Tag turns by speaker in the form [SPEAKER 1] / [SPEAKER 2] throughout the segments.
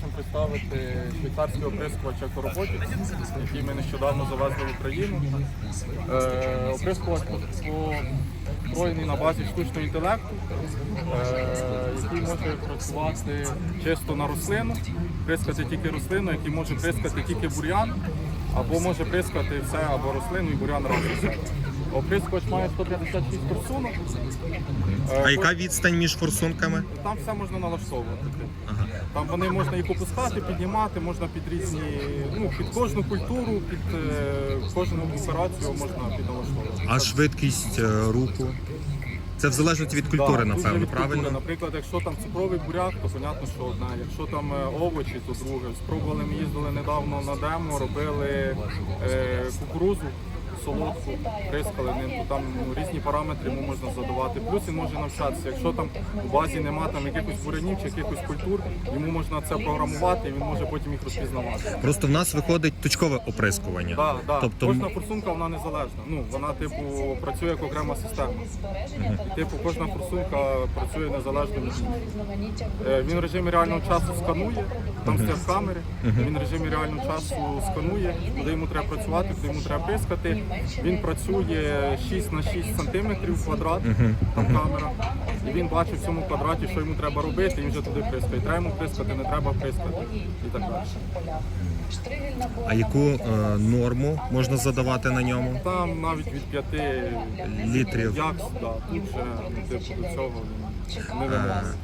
[SPEAKER 1] хочемо представити швейцарський оприскувач екороботі, який ми нещодавно завезли в Україну. Е, Оприскувач построєний на базі штучного інтелекту, е, який може працювати чисто на рослину, прискати тільки рослину, який може прискати тільки бур'ян, або може прискати все або рослину і бур'ян разом. Оприскувач має 156 форсунок. Е,
[SPEAKER 2] А яка відстань між форсунками?
[SPEAKER 1] там все можна налаштовувати. Там вони можна їх опускати, піднімати, можна під різні, ну під кожну культуру, під е, кожну операцію можна підналаштовувати.
[SPEAKER 2] А швидкість е, руху? Це в залежності від культури,
[SPEAKER 1] Да, дуже
[SPEAKER 2] напевно,
[SPEAKER 1] від культури.
[SPEAKER 2] правильно?
[SPEAKER 1] Наприклад, якщо там цукровий буряк, то понятно, що одна. Якщо там е, овочі, то друге. Спробували, ми їздили недавно на демо, робили е, кукурузу. Солодку, прискали то там ну, різні параметри йому можна задавати. Плюс він може навчатися. Якщо там у базі нема там якихось бурянів чи якихось культур, йому можна це програмувати і він може потім їх розпізнавати.
[SPEAKER 2] Просто в нас виходить точкове оприскування.
[SPEAKER 1] Да, да.
[SPEAKER 2] Тобто
[SPEAKER 1] Кожна форсунка вона незалежна. Ну вона типу працює як окрема система. І типу кожна форсунка працює незалежно іншої. Е, Він в режимі реального часу сканує, там стоять камери. Він в режимі реального часу сканує, куди йому треба працювати, куди йому треба прискати. Він працює 6 на 6 сантиметрів квадрат, там камера. І він бачить в цьому квадраті, що йому треба робити, і він вже туди прискає. Треба йому прискати, не треба прискати і так далі.
[SPEAKER 2] а яку е, норму можна задавати на ньому?
[SPEAKER 1] Там навіть від 5
[SPEAKER 2] Літрів.
[SPEAKER 1] якс, да, тут вже ну, типу до цього вимагає.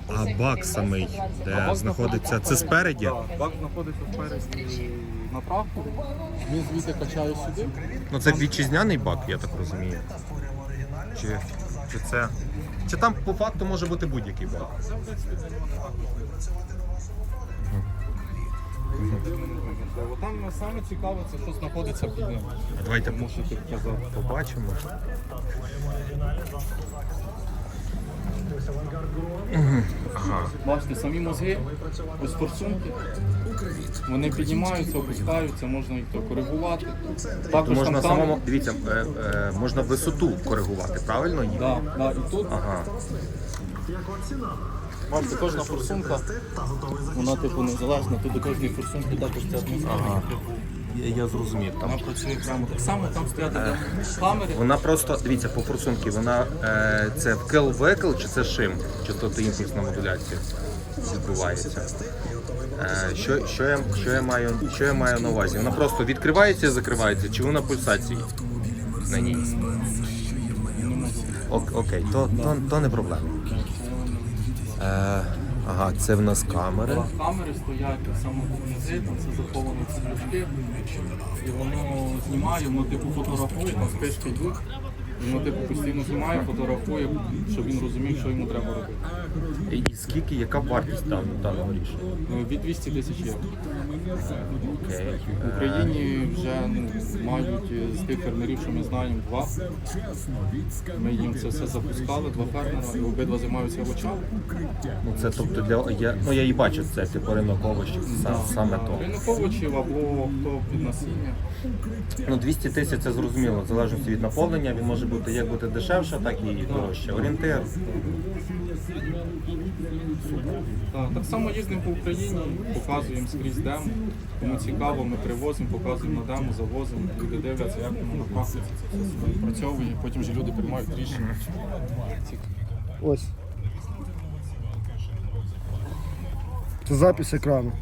[SPEAKER 2] А бак самий, де знаходиться, це спереді?
[SPEAKER 1] Да, бак знаходиться спереді на тракторі. Він звідти качає сюди.
[SPEAKER 2] Ну це вітчизняний бак, я так розумію. Чи, чи це. Чи там по факту може бути будь-який бак?
[SPEAKER 1] Це в принципі для нього не так важливо. Там саме цікаве, це що знаходиться під ним.
[SPEAKER 2] Давайте
[SPEAKER 1] Тому що ти казав.
[SPEAKER 2] Побачимо.
[SPEAKER 1] Бачите, самі мозги, ось форсунки, вони піднімаються, опускаються, можна їх то коригувати. Також
[SPEAKER 2] Можна
[SPEAKER 1] там
[SPEAKER 2] самому, дивіться, е, е, можна висоту коригувати, правильно її?
[SPEAKER 1] Да, да, і тут
[SPEAKER 2] Ага.
[SPEAKER 1] Бачите, кожна форсунка, вона типу незалежна, тут до кожної форсунки також це атмосфера.
[SPEAKER 2] Я, я зрозумів. Там
[SPEAKER 1] Вона працює прямо так само, там стоять камери.
[SPEAKER 2] вона просто дивіться по форсунки, вона е, це вкл векл чи це шим? Частоти імпульсна модуляція відбувається. Е, що, що, я, що, я маю, що я маю на увазі? Вона просто відкривається і закривається, чи вона пульсації на ній? Ок, окей, то, то, то не проблема. Е, ага, це в нас камери.
[SPEAKER 1] Камери стоять так само внизу, там все заховано ці лючки. І воно знімає, воно типу фотографує, там спишки йдуть. Воно типу постійно знімає, фотографує, щоб він розумів, що йому треба робити.
[SPEAKER 2] І, і скільки, яка вартість там, даного рішення?
[SPEAKER 1] Ну, Від 200 тисяч євро.
[SPEAKER 2] Окей.
[SPEAKER 1] В Україні вже ну, мають е, з тих фермерів, що ми знаємо, два. Ми їм це все запускали, два фермера, і обидва займаються овочами.
[SPEAKER 2] Ну це тобто для я ну я і бачу це типу ринок овочів, сам, саме то.
[SPEAKER 1] Ринок овочів або хто під насіння.
[SPEAKER 2] Ну 200 тисяч це зрозуміло, в залежності від наповнення. Він може бути як бути дешевше, так і дорожче. Орієнтир.
[SPEAKER 1] Так, так само їздимо по Україні, показуємо скрізь демо. Кому цікаво, ми привозимо, показуємо на демо, завозимо, люди дивляться, як воно на все відпрацьовує, потім вже люди приймають рішення.
[SPEAKER 3] Ось. Це запис екрану.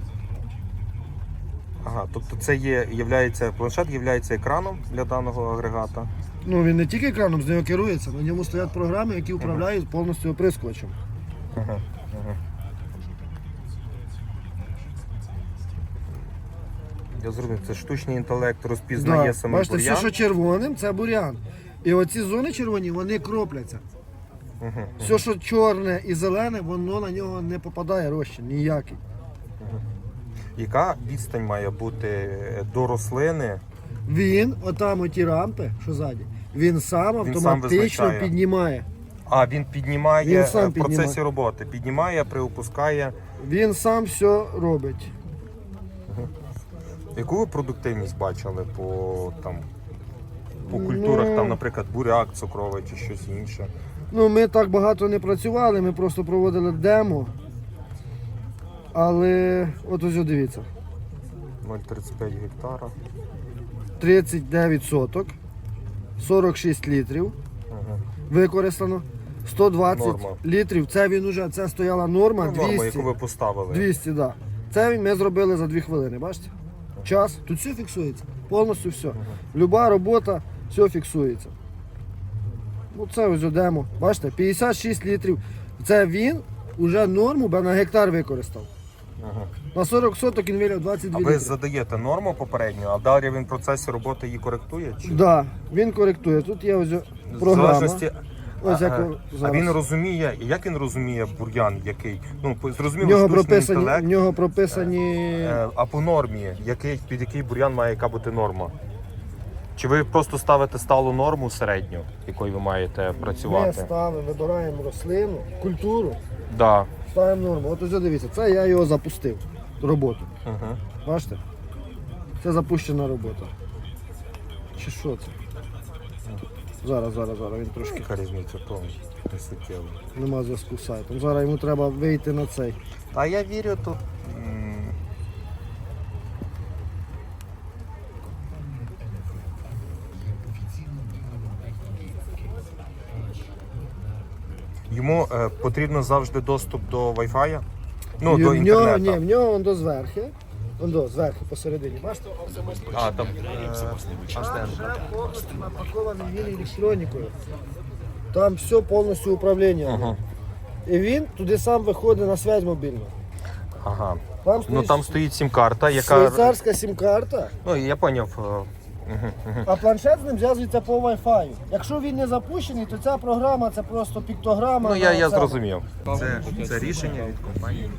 [SPEAKER 2] Ага, тобто це є, являється планшет, являється екраном для даного агрегата.
[SPEAKER 3] Ну він не тільки екраном, з нього керується, на ньому стоять програми, які управляють повністю оприскувачем.
[SPEAKER 2] Ага, ага. Я зрозумів, це штучний інтелект розпізнає
[SPEAKER 3] Да.
[SPEAKER 2] саме
[SPEAKER 3] Бачите, все, що червоним, це бурян. І оці зони червоні, вони кропляться.
[SPEAKER 2] Мгм.
[SPEAKER 3] Все, що чорне і зелене, воно на нього не попадає розчин ніякий.
[SPEAKER 2] Яка відстань має бути до рослини?
[SPEAKER 3] Він, отам оті рампи, що ззаді, він сам
[SPEAKER 2] Він сам
[SPEAKER 3] автоматично піднімає.
[SPEAKER 2] А, він піднімає
[SPEAKER 3] Він сам
[SPEAKER 2] е, в процесі
[SPEAKER 3] піднімає.
[SPEAKER 2] роботи. Піднімає, приопускає.
[SPEAKER 3] Він сам все робить.
[SPEAKER 2] Яку ви продуктивність бачили по там по культурах,
[SPEAKER 3] Ну-
[SPEAKER 2] там, наприклад, буряк цукровий чи щось інше?
[SPEAKER 3] Ну, ми так багато не працювали, ми просто проводили демо. Але от ось дивіться.
[SPEAKER 2] 0,35 гектара.
[SPEAKER 3] 39 соток, 46 літрів
[SPEAKER 2] Ага.
[SPEAKER 3] використано. 120
[SPEAKER 2] Норма.
[SPEAKER 3] літрів. Це він уже, це стояла норма,
[SPEAKER 2] Ну, норма, яку ви поставили.
[SPEAKER 3] 200, так. Да. Це ми зробили за 2 хвилини, бачите? Час, тут все фіксується, повністю все. Люба робота, все фіксується. Ну це ось демо. Бачите, 56 літрів. Це він уже норму би на гектар використав.
[SPEAKER 2] Ага.
[SPEAKER 3] На 40 соток він виляв 22
[SPEAKER 2] А ви
[SPEAKER 3] літри.
[SPEAKER 2] задаєте норму попередню, а далі він в процесі роботи її коректує? Чи?
[SPEAKER 3] Да, він коректує. Тут є ось
[SPEAKER 2] В
[SPEAKER 3] програма.
[SPEAKER 2] залежності.
[SPEAKER 3] Ось як
[SPEAKER 2] а, а
[SPEAKER 3] зараз.
[SPEAKER 2] він розуміє, як він розуміє бур'ян, який? Ну, по-
[SPEAKER 3] В
[SPEAKER 2] зрозуміло,
[SPEAKER 3] нього
[SPEAKER 2] штучний
[SPEAKER 3] прописані, в
[SPEAKER 2] інтелект,
[SPEAKER 3] нього прописані.
[SPEAKER 2] е, а по нормі, який, під який бур'ян має яка бути норма? Чи ви просто ставите сталу норму середню, якою ви маєте
[SPEAKER 3] Ми
[SPEAKER 2] працювати?
[SPEAKER 3] ставимо, вибираємо рослину, культуру,
[SPEAKER 2] Да.
[SPEAKER 3] Ставимо норму. От ось дивіться, це я його запустив. Роботу.
[SPEAKER 2] Ага.
[SPEAKER 3] Бачите? Це запущена робота. Чи що це? Зараз, зараз, зараз, він трошки
[SPEAKER 2] Яка різниця в? Не суттєво.
[SPEAKER 3] нема зв'язку з сайтом. Зараз йому треба вийти на цей.
[SPEAKER 2] А я вірю тут. Йому е, потрібно завжди доступ до Wi-Fi? Ну, до
[SPEAKER 3] в нього, ні, в нього он до зверхи. Он до зверху посередині. Бачите?
[SPEAKER 2] А, там е, антенна.
[SPEAKER 3] Вже повністю напакований він електронікою. Там все повністю управління.
[SPEAKER 2] Ага.
[SPEAKER 3] І він туди сам виходить на связь мобільну.
[SPEAKER 2] Ага.
[SPEAKER 3] Там
[SPEAKER 2] Ну
[SPEAKER 3] стоїть
[SPEAKER 2] там стоїть сім-карта, яка.
[SPEAKER 3] швейцарська сім-карта,
[SPEAKER 2] Ну, я поняв. е.
[SPEAKER 3] А планшет з ним зв'язується по Wi-Fi. Якщо він не запущений, то ця програма це просто піктограма.
[SPEAKER 2] Ну, я,
[SPEAKER 3] на
[SPEAKER 2] я зрозумів. Це, це рішення від компанії.